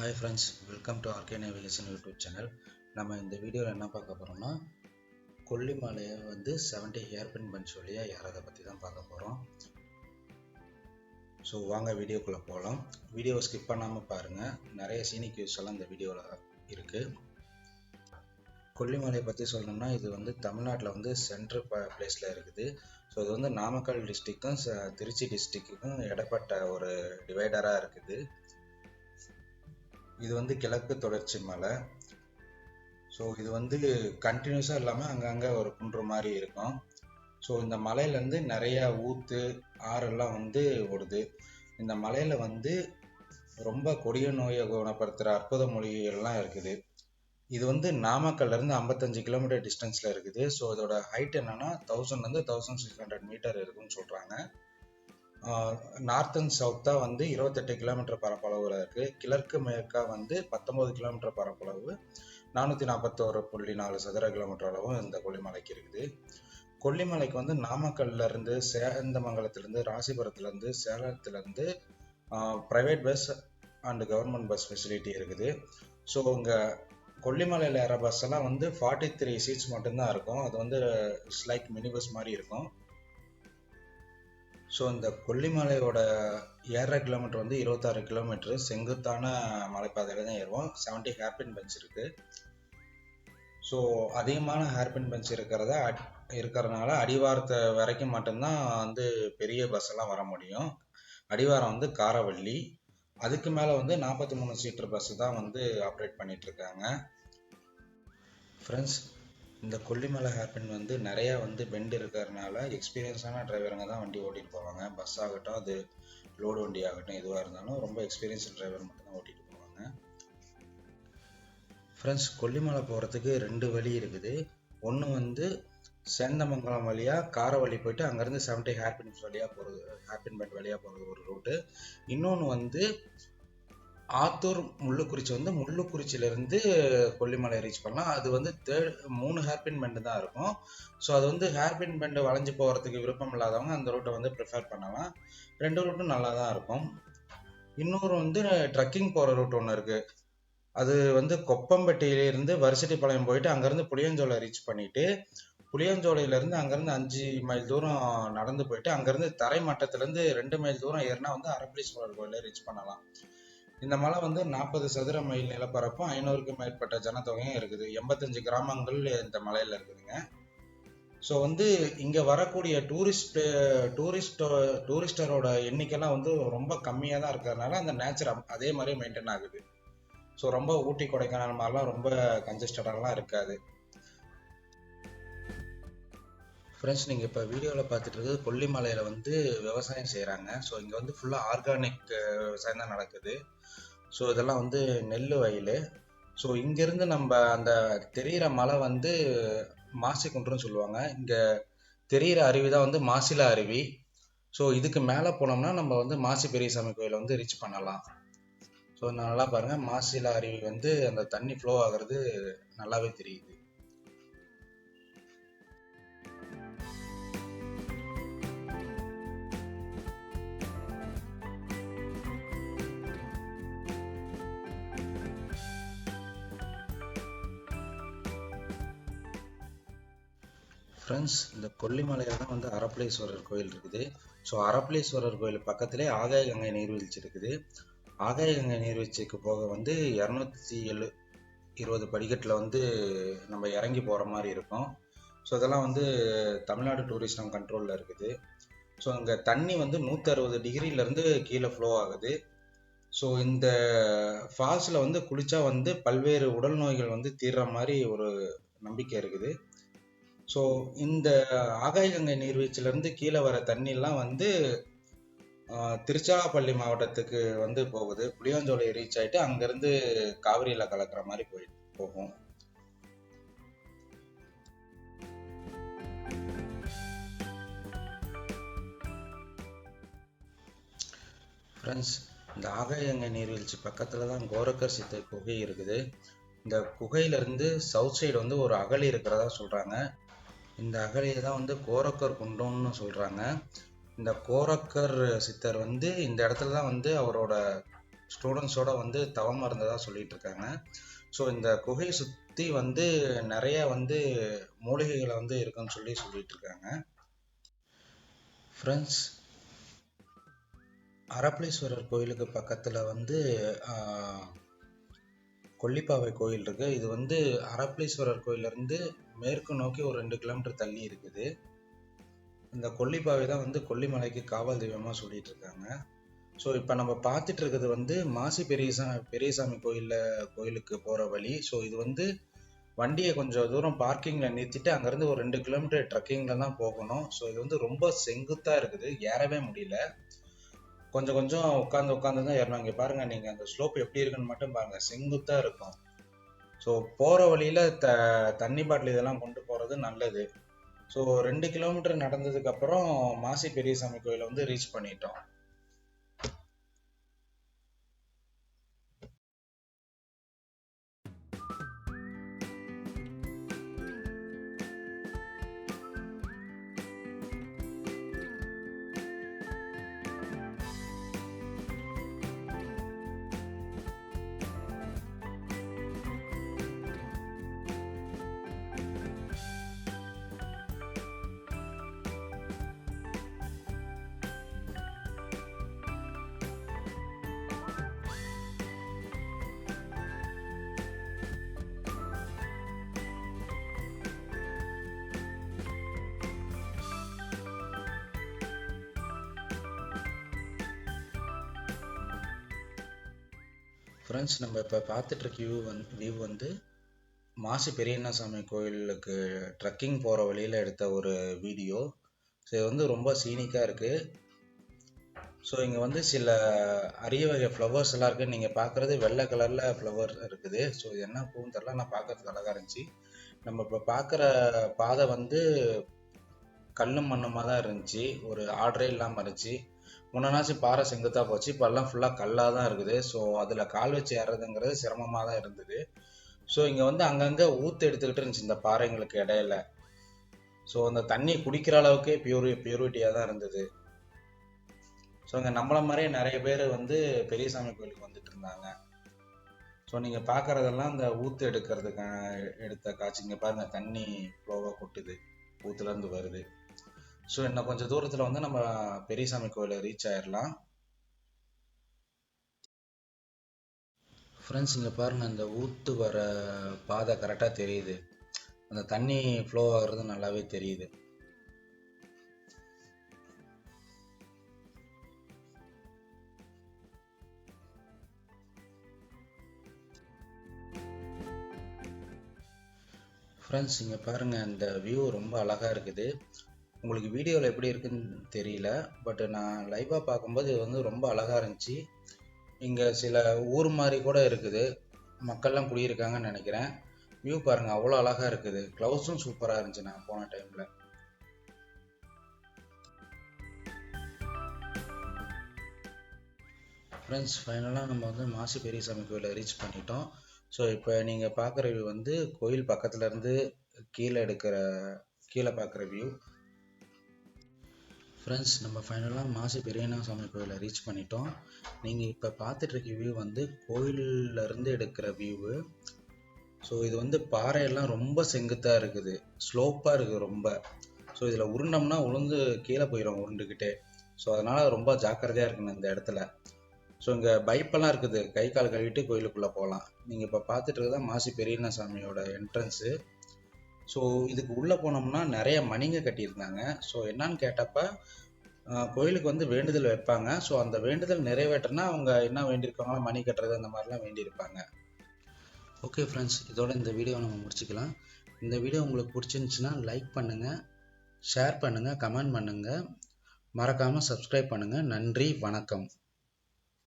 Hi friends welcome to RK navigation YouTube channel நம்ம இந்த வீடியோவில் என்ன பார்க்க போகிறோம்னா கொல்லிமலையை வந்து 70 ஹேர்பின் பஞ்ச் வழியாக ஏறதை பற்றி தான் பார்க்க போகிறோம் ஸோ வாங்க வீடியோக்குள்ளே போகலாம் வீடியோவை ஸ்கிப் பண்ணாமல் பாருங்கள் நிறைய சீனிக் யூஸ் எல்லாம் இந்த வீடியோவில் இருக்குது கொல்லிமலையை பற்றி சொல்லணும்னா இது வந்து தமிழ்நாட்டில் வந்து சென்ட்ரு பிளேஸில் இருக்குது. ஸோ இது வந்து நாமக்கல் டிஸ்ட்ரிக்கும் திருச்சி டிஸ்ட்ரிக்ட்டுக்கும் இடப்பட்ட ஒரு டிவைடராக இருக்குது. இது வந்து கிழக்கு தொடர்ச்சி மலை. ஸோ இது வந்து கண்டினியூஸாக இல்லாமல் அங்கங்கே ஒரு குன்று மாதிரி இருக்கும். ஸோ இந்த மலையிலேருந்து நிறையா ஊற்று ஆறெல்லாம் வந்து ஓடுது. இந்த மலையில் வந்து ரொம்ப கொடிய நோயை குணப்படுத்துகிற அற்புத மொழிகள்லாம் இருக்குது. இது வந்து நாமக்கல்லேருந்து ஐம்பத்தஞ்சு கிலோமீட்டர் டிஸ்டன்ஸில் இருக்குது. ஸோ இதோட ஹைட் என்னென்னா தௌசண்ட்லேருந்து தௌசண்ட் சிக்ஸ் ஹண்ட்ரட் மீட்டர் இருக்குன்னு சொல்கிறாங்க நார்த் அண்ட் சவுத்தாக வந்து இருபத்தெட்டு கிலோமீட்டர் பரப்பளவில் இருக்குது கிழக்கு மேற்கா வந்து பத்தொம்போது கிலோமீட்டர் பரப்பளவு. நானூற்றி நாற்பத்தோரு புள்ளி நாலு சதுர கிலோமீட்டர் அளவும் இந்த கொல்லிமலைக்கு இருக்குது. கொல்லிமலைக்கு வந்து நாமக்கல்ல இருந்து சேந்தமங்கலத்திலேருந்து ராசிபுரத்துலேருந்து சேலத்துலேருந்து private bus and government bus facility இருக்குது. ஸோ இங்கே கொல்லிமலையில் ஏற பஸ் எல்லாம் வந்து ஃபார்ட்டி த்ரீ சீட்ஸ் மட்டும்தான் இருக்கும். அது வந்து இட்ஸ் லைக் மினி பஸ் மாதிரி இருக்கும். ஸோ இந்த கொல்லிமலையோட ஏற கிலோமீட்டர் வந்து இருபத்தாறு கிலோமீட்டர் செங்குத்தான மலைப்பாதையில் தான் ஏறுவோம். செவன்ட்டி ஹேர்பின் பெஞ்ச் இருக்கு. ஸோ அதிகமான ஹேர்பின் பெஞ்ச் இருக்கிறத இருக்கிறதுனால அடிவாரத்தை வரைக்கும் மட்டும்தான் வந்து பெரிய பஸ் எல்லாம் வர முடியும். அடிவாரம் வந்து காரவள்ளி. அதுக்கு மேலே வந்து நாற்பத்தி மூணு சீட்டர் பஸ் தான் வந்து ஆப்ரேட் பண்ணிட்டு இருக்காங்க. ஃப்ரெண்ட்ஸ் இந்த கொல்லிமலை ஹேர்பின் வந்து நிறையா வந்து பெண்ட் இருக்கிறதுனால எக்ஸ்பீரியன்ஸான டிரைவருங்க தான் வண்டி ஓட்டிட்டு போவாங்க. பஸ் ஆகட்டும் அது லோடு வண்டி ஆகட்டும் எதுவாக இருந்தாலும் ரொம்ப எக்ஸ்பீரியன்ஸ் டிரைவர் மட்டும்தான் ஓட்டிகிட்டு ஓட்டிட்டு போவாங்க. ஃப்ரெண்ட்ஸ் கொல்லிமலை போகிறதுக்கு ரெண்டு வழி இருக்குது. ஒன்று வந்து சேந்தமங்கலம் வழியாக காரவழி போயிட்டு அங்கேருந்து செவன்டி ஹேர்பின்ஸ் வழியாக போகிறது ஹேர்பின் பெண்ட் வழியாக போகிறது ஒரு ரூட்டு இன்னொன்று வந்து ஆத்தூர் முள்ளுக்குறிச்சி வந்து முள்ளுக்குறிச்சியிலேருந்து கொல்லிமலை ரீச் பண்ணலாம். அது வந்து தேர்ட் மூணு ஹேர்பின் பெண்டு தான் இருக்கும். ஸோ அது வந்து ஹேர்பின் பெண்டு வளைஞ்சு போகிறதுக்கு விருப்பம் இல்லாதவங்க அந்த ரூட்டை வந்து ப்ரிஃபர் பண்ணலாம். ரெண்டு ரூட்டும் நல்லா தான் இருக்கும். இன்னொரு வந்து ட்ரக்கிங் போகிற ரூட் ஒன்று இருக்குது அது வந்து கொப்பம்பட்டியிலேருந்து வருசட்டிப்பாளையம் போயிட்டு அங்கேருந்து புளியஞ்சோலை ரீச் பண்ணிவிட்டு புளியஞ்சோலையிலேருந்து அங்கேருந்து அஞ்சு மைல் தூரம் நடந்து போயிட்டு அங்கேருந்து தரை மட்டத்துலேருந்து ரெண்டு மைல் தூரம் ஏறினா வந்து அரப்பளீஸ்வரர் கோயிலை ரீச் பண்ணலாம். இந்த மலை வந்து நாற்பது சதுர மைல் நிலப்பரப்பும் ஐநூறுக்கும் மேற்பட்ட ஜனத்தொகையும் இருக்குது. எண்பத்தஞ்சு கிராமங்கள் இந்த மலையில் இருக்குதுங்க. ஸோ வந்து இங்கே வரக்கூடிய டூரிஸ்ட் டூரிஸ்டோ டூரிஸ்டரோட எண்ணிக்கைலாம் வந்து ரொம்ப கம்மியாக தான் இருக்கிறதுனால அந்த நேச்சர் அதே மாதிரி மெயின்டைன் ஆகுது. ஸோ ரொம்ப ஊட்டி கொடைக்கானல் மாதிரிலாம் ரொம்ப கன்ஜஸ்டடாலாம் இருக்காது. ஃப்ரெண்ட்ஸ் நீங்கள் இப்போ வீடியோவில் பார்த்துட்டு இருக்கிறது கொல்லிமலையில் வந்து விவசாயம் செய்கிறாங்க ஸோ இங்கே வந்து ஃபுல்லாக ஆர்கானிக் விவசாயம் தான் நடக்குது. ஸோ இதெல்லாம் வந்து நெல் வயல். ஸோ இங்கேருந்து நம்ம அந்த தெரிகிற மலை வந்து மாசி குன்றுன்னு சொல்லுவாங்க. இங்கே தெரிகிற அருவி தான் வந்து மாசிலா அருவி. ஸோ இதுக்கு மேலே போனோம்னா நம்ம வந்து மாசி பெரியசாமி கோயிலை வந்து ரீச் பண்ணலாம். ஸோ நல்லா பாருங்கள் மாசிலா அருவி வந்து அந்த தண்ணி ஃப்ளோ ஆகிறது நல்லாவே தெரியுது. ஃப்ரெண்ட்ஸ் இந்த கொல்லிமலையில் தான் வந்து அரப்பளீஸ்வரர் கோயில் இருக்குது. ஸோ அரப்பளீஸ்வரர் கோயில் பக்கத்திலே ஆகாய கங்கை நீர்வீழ்ச்சி இருக்குது. ஆகாய கங்கை நீர்வீழ்ச்சிக்கு போக வந்து இரநூத்தி எழு இருபது படிக்கட்டில் வந்து நம்ம இறங்கி போகிற மாதிரி இருக்கும். ஸோ இதெல்லாம் வந்து தமிழ்நாடு டூரிஸ்டம் கண்ட்ரோலில் இருக்குது. ஸோ இங்கே தண்ணி வந்து நூற்றறுபது டிகிரியிலேருந்து டிகிரிலேருந்து கீழே ஃப்ளோ ஆகுது. ஸோ இந்த ஃபால்ஸில் வந்து குளித்தா வந்து பல்வேறு உடல் நோய்கள் வந்து தீர்ற மாதிரி ஒரு நம்பிக்கை இருக்குது. ஸோ இந்த ஆகாயகங்கை நீர்வீழ்ச்சியிலேருந்து கீழே வர தண்ணிலாம் வந்து திருச்சிராப்பள்ளி மாவட்டத்துக்கு வந்து போகுது. புளியாஞ்சோலை ரீச் ஆகிட்டு அங்கேருந்து காவிரியில் கலக்கிற மாதிரி போய் போகும். ஃப்ரெண்ட்ஸ் இந்த ஆகாயங்கை நீர்வீழ்ச்சி பக்கத்தில் தான் கோரக்கர் சித்த குகை இருக்குது. இந்த குகையிலேருந்து சவுத் சைடு வந்து ஒரு அகழி இருக்கிறதா சொல்கிறாங்க இந்த அகழியை தான் வந்து கோரக்கர் குண்டம்னு சொல்கிறாங்க இந்த கோரக்கர் சித்தர் வந்து இந்த இடத்துல தான் வந்து அவரோட ஸ்டூடெண்ட்ஸோட வந்து தவம் இருந்ததா சொல்லிட்டு இருக்காங்க. ஸோ இந்த குகையை சுற்றி வந்து நிறைய வந்து மூலிகைகளை வந்து இருக்குன்னு சொல்லி சொல்லிட்டு இருக்காங்க. ஃப்ரெண்ட்ஸ் அரப்பளீஸ்வரர் கோயிலுக்கு பக்கத்தில் வந்து கொல்லிப்பாவை கோயில் இருக்கு. இது வந்து அரப்பளீஸ்வரர் கோயிலிருந்து மேற்கு நோக்கி ஒரு ரெண்டு கிலோமீட்டர் தள்ளி இருக்குது. இந்த கொல்லிப்பாவை தான் வந்து கொல்லிமலைக்கு காவல் தெய்வமாக சொல்லிட்டு இருக்காங்க. ஸோ இப்போ நம்ம பார்த்துட்டு இருக்கிறது வந்து மாசி பெரியசா பெரியசாமி கோயிலில் கோயிலுக்கு போகிற வழி. ஸோ இது வந்து வண்டியை கொஞ்சம் தூரம் பார்க்கிங்கில் நிறுத்திட்டு அங்கேருந்து ஒரு ரெண்டு கிலோமீட்டர் ட்ரக்கிங்கில் தான் போகணும். ஸோ இது வந்து ரொம்ப செங்குத்தாக இருக்குது. ஏறவே முடியல. கொஞ்சம் கொஞ்சம் உட்காந்து உட்காந்து தான் ஏறணும் இங்கே பாருங்க நீங்கள் அந்த ஸ்லோப் எப்படி இருக்குன்னு மட்டும் பாருங்க. செங்குத்தாக இருக்கும். ஸோ போகிற வழியில் த தண்ணி பாட்டில் இதெல்லாம் கொண்டு போகிறது நல்லது. ஸோ ரெண்டு கிலோமீட்டர் நடந்ததுக்கு அப்புறம் மாசி பெரியசாமி கோயிலை வந்து ரீச் பண்ணிட்டோம். ஃப்ரெண்ட்ஸ் நம்ம இப்போ பார்த்துட்ருக்க வியூ வந்து வியூ வந்து மாசி பெரியண்ணசாமி கோயிலுக்கு ட்ரக்கிங் போகிற வழியில் எடுத்த ஒரு வீடியோ ஸோ இது வந்து ரொம்ப சீனிக்காக இருக்குது ஸோ இங்கே வந்து சில அரிய வகை ஃப்ளவர்ஸ் எல்லாம் இருக்குது நீங்கள் பார்க்குறது வெள்ளை கலரில் ஃப்ளவர் இருக்குது. ஸோ இது என்ன பூன்னு தெரில நான் பார்க்கறதுக்கு அழகாக இருந்துச்சு. நம்ம இப்போ பார்க்குற பாதை வந்து கல்லும் மண்ணுமா தான் இருந்துச்சு. ஒரு ஆர்டரே இல்லாமல் இருந்துச்சு. முன்னனாச்சு பாறை செங்குத்தா போச்சு. இப்போல்லாம் ஃபுல்லாக கல்லாக தான் இருக்குது. ஸோ அதில் கால் வச்சு ஏறதுங்கிறது சிரமமாக தான் இருந்தது. ஸோ இங்கே வந்து அங்கங்கே ஊத்து எடுத்துக்கிட்டு இருந்துச்சு இந்த பாறைங்களுக்கு இடையில. ஸோ அந்த தண்ணி குடிக்கிற அளவுக்கே பியூரி பியூரிட்டியாக தான் இருந்தது. ஸோ இங்கே நம்மள மாதிரியே நிறைய பேர் வந்து பெரியசாமி கோயிலுக்கு வந்துட்டு இருந்தாங்க. ஸோ நீங்கள் பார்க்குறதெல்லாம் அந்த ஊத்து எடுக்கிறதுக்கான எடுத்த காட்சி. இங்கே பாருங்க தண்ணி ஃப்ளோவாக கொட்டுது. ஊத்துலேருந்து வருது. ஸோ இன்னும் கொஞ்சம் தூரத்தில் வந்து நம்ம பெரியசாமி கோயிலை ரீச் ஆயிடலாம் ஃப்ரெண்ட்ஸ் இங்கே பாருங்க அந்த ஊத்து வர பாதை கரெக்டாக தெரியுது. அந்த தண்ணி ஃப்ளோ ஆகுறது நல்லாவே தெரியுது. ஃப்ரெண்ட்ஸ் இங்கே பாருங்க அந்த வியூ ரொம்ப அழகாக இருக்குது. உங்களுக்கு வீடியோவில் எப்படி இருக்குன்னு தெரியல பட் நான் லைவாக பார்க்கும்போது இது வந்து ரொம்ப அழகாக இருந்துச்சு. இங்கே சில ஊர் மாதிரி கூட இருக்குது. மக்கள்லாம் குடியிருக்காங்கன்னு நினைக்கிறேன். வியூ பாருங்கள் அவ்வளோ அழகாக இருக்குது. க்ளவுஸும் சூப்பராக இருந்துச்சு நான் போன டைமில் ஃப்ரெண்ட்ஸ் ஃபைனலாக நம்ம வந்து மாசி பெரியசாமி கோயிலை ரீச் பண்ணிட்டோம். ஸோ இப்போ நீங்கள் பார்க்குற வியூ வந்து கோயில் பக்கத்துல இருந்து கீழே எடுக்கிற கீழே பார்க்குற வியூ ஃப்ரெண்ட்ஸ் நம்ம ஃபைனலாக மாசி பெரியண்ணா சாமி கோயிலை ரீச் பண்ணிட்டோம். நீங்கள் இப்போ பார்த்துட்டு இருக்க வியூ வந்து கோயில்ல இருந்து எடுக்கிற வியூவு ஸோ இது வந்து பாறையெல்லாம் ரொம்ப செங்குத்தாக இருக்குது. ஸ்லோப்பாக இருக்குது ரொம்ப. ஸோ இதில் உருண்டோம்னா உளுந்து கீழே போயிடும் உருண்டுக்கிட்டே ஸோ அதனால் ரொம்ப ஜாக்கிரதையாக இருக்கணும் இந்த இடத்துல. ஸோ இங்கே பைப்பெல்லாம் இருக்குது. கை கால் கழுவிட்டு கோயிலுக்குள்ளே போகலாம். நீங்கள் இப்போ பார்த்துட்டு இருக்கிறதா மாசி பெரியண்ணா சாமியோட என்ட்ரன்ஸு ஸோ இதுக்கு உள்ளே போனோம்னா நிறைய மணிங்க கட்டியிருந்தாங்க. ஸோ என்னன்னு கேட்டப்ப கோயிலுக்கு வந்து வேண்டுதல் வைப்பாங்க. ஸோ அந்த வேண்டுதல் நிறைவேற்றினா அவங்க என்ன வேண்டியிருக்காங்களோ மணி கட்டுறது அந்த மாதிரிலாம் வேண்டியிருப்பாங்க. ஓகே ஃப்ரெண்ட்ஸ் இதோட இந்த வீடியோ நம்ம முடிச்சுக்கலாம். இந்த வீடியோ உங்களுக்கு பிடிச்சிருந்துச்சுன்னா லைக் பண்ணுங்கள் ஷேர் பண்ணுங்கள் கமெண்ட் பண்ணுங்கள் மறக்காமல் சப்ஸ்கிரைப் பண்ணுங்கள் நன்றி வணக்கம்.